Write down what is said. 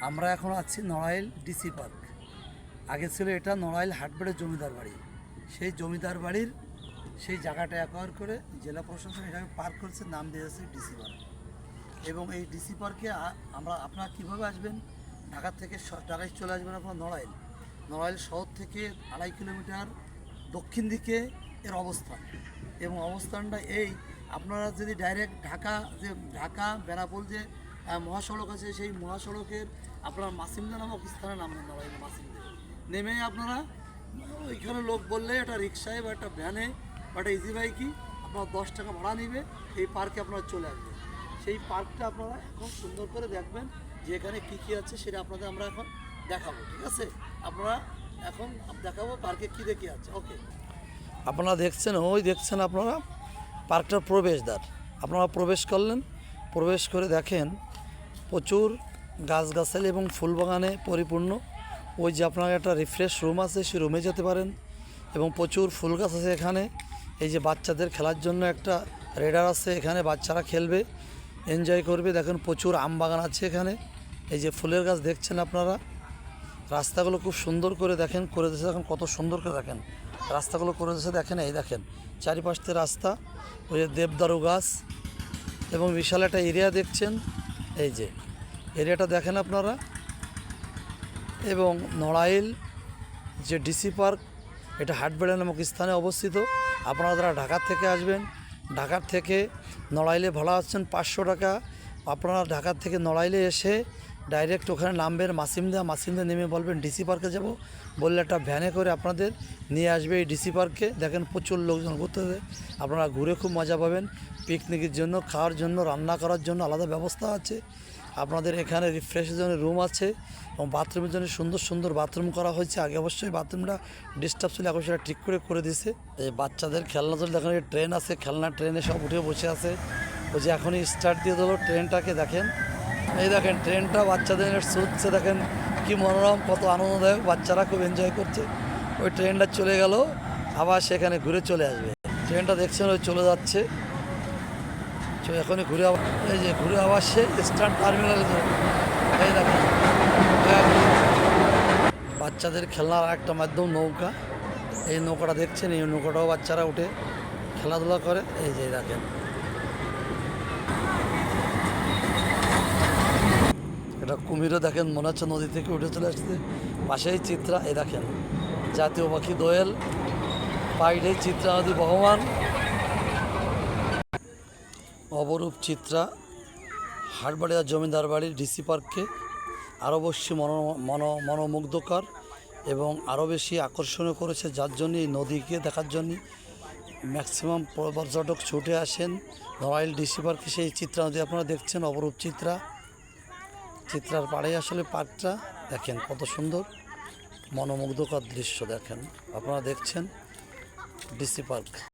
আমরা এখন আছি নড়াইল ডিসি পার্ক। আগে ছিল এটা নড়াইল হাটবেড়ের জমিদার বাড়ি। সেই জমিদার বাড়ির সেই জায়গাটা অ্যাকোয়ার করে জেলা প্রশাসন এটাকে পার্ক করেছে, নাম দিয়েছে ডিসি পার্ক। এবং এই ডিসি পার্কে আমরা আপনারা কীভাবে আসবেন? ঢাকা থেকে ঢাকায় চলে আসবেন আপনার নড়াইল। নড়াইল শহর থেকে আড়াই কিলোমিটার দক্ষিণ দিকে এর অবস্থান। এবং অবস্থানটা এই, আপনারা যদি ডাইরেক্ট ঢাকা যে, ঢাকা, বেনাপোল যে মহাসড়ক আছে, সেই মহাসড়কের আপনার মাসিমদা নামক স্থানে নামবেন নড়াইল মাসিমদা। নেমে আপনারা, ওইখানে লোক বললে একটা রিক্সায় বা একটা ভ্যানে বা একটা ইজি বাইকই আপনার দশ টাকা ভাড়া নেবে এই পার্কে আপনারা চলে আসবেন। সেই পার্কটা আপনারা এখন সুন্দর করে দেখবেন যে এখানে কী কী আছে, সেটা আপনাদের আমরা এখন দেখাবো, ঠিক আছে? আপনারা এখন দেখাবো পার্কে কী দেখি আছে ওকে আপনারা দেখছেন, ওই দেখছেন আপনারা পার্কটার প্রবেশদ্বার। আপনারা প্রবেশ করলেন, প্রবেশ করে দেখেন প্রচুর গাছগাছালি এবং ফুলবাগানে পরিপূর্ণ। ওই যে আপনার একটা রিফ্রেশ রুম আছে, সেই রুমে যেতে পারেন। এবং প্রচুর ফুল গাছ আছে এখানে। এই যে বাচ্চাদের খেলার জন্য একটা রেডার আছে এখানে, বাচ্চারা খেলবে এনজয় করবে। দেখেন প্রচুর আম বাগান আছে এখানে। এই যে ফুলের গাছ দেখছেন আপনারা? রাস্তাগুলো খুব সুন্দর করে দেখেন, করে দিয়েছে। দেখেন কত সুন্দর করে দেখেন। রাস্তাগুলো করে দিয়েছে, দেখেন, এই দেখেন। চারিপাশ রাস্তা, ওই যে দেবদারু গাছ এবং বিশাল একটা এরিয়া দেখছেন। এই যে, এরিয়াটা দেখেন আপনারা। এবং নড়াইল যে ডিসি পার্ক, এটা হাটবেড়া নামক স্থানে অবস্থিত। আপনারা যারা ঢাকার থেকে আসবেন, ঢাকার থেকে নড়াইলে ভাড়া আসছেন পাঁচশো টাকা। আপনারা ঢাকার থেকে নড়াইলে এসে ডাইরেক্ট ওখানে নামবেন, মাসিমদা মাসিমদা নেমে বলবেন, ডিসি পার্কে যাব। বললে একটা ভ্যানে করে আপনাদের নিয়ে আসবে এই ডিসি পার্কে। দেখেন প্রচুর লোকজন ঘুরতে আপনারা ঘুরে খুব মজা পাবেন। পিকনিকের জন্য, খাওয়ার জন্য, রান্না করার জন্য আলাদা ব্যবস্থা আছে। আপনাদের এখানে রিফ্রেশের জন্য রুম আছে এবং বাথরুমের জন্য সুন্দর সুন্দর বাথরুম করা হয়েছে। আগে অবশ্যই বাথরুমটা ডিস্টার্ব ছিল, এখন সেটা ঠিক করে করে দিছে এই বাচ্চাদের খেলনা চলে দেখেন ট্রেন আছে, খেলনা ট্রেনে সব উঠে বসে আছে। ওই যে এখনই স্টার্ট দিয়ে দিল ট্রেনটাকে দেখেন। এই দেখেন ট্রেনটা বাচ্চাদের ছুটছে দেখেন কি মনোরম, কত আনন্দদায়ক। বাচ্চারা খুব এনজয় করছে। ওই ট্রেনটা চলে গেল, আবার সেখানে ঘুরে চলে আসবে। ট্রেনটা দেখছেন, ওই চলে যাচ্ছে। এখনই ঘুরে আবার, এই যে ঘুরে আবার সে স্ট্যান্ড টার্মিনালে এই দেখেন, বাচ্চাদের খেলনার একটা মাধ্যম, নৌকা। এই নৌকাটা দেখছেন, এই নৌকাটাও বাচ্চারা উঠে খেলাধুলা করে। এই যে দেখেন। এটা কুমিরও দেখেন, মনে হচ্ছে নদী থেকে উঠে চলে আসছে। পাশেই চিত্রা এ দেখেন, জাতীয় পাখি দোয়েল। পাইডে চিত্রা নদী বহমান অবরূপ চিত্রা, হাটবাড়িয়া জমিদার বাড়ির ডিসি পার্কে। আরও বেশি মন মনোমুগ্ধকর এবং আরও বেশি আকর্ষণীয় করেছে, যার জন্য এই নদীকে দেখার জন্য ম্যাক্সিমাম পর্যটক ছুটে আসেন। নড়াইল ডিসি পার্কে সেই চিত্রা নদী আপনারা দেখছেন অপরূপ চিত্রা। চিত্রার পাড়ে আসলে পার্কটা দেখেন কত সুন্দর মনোমুগ্ধকর দৃশ্য দেখেন। আপনারা দেখছেন ডিসি পার্ক।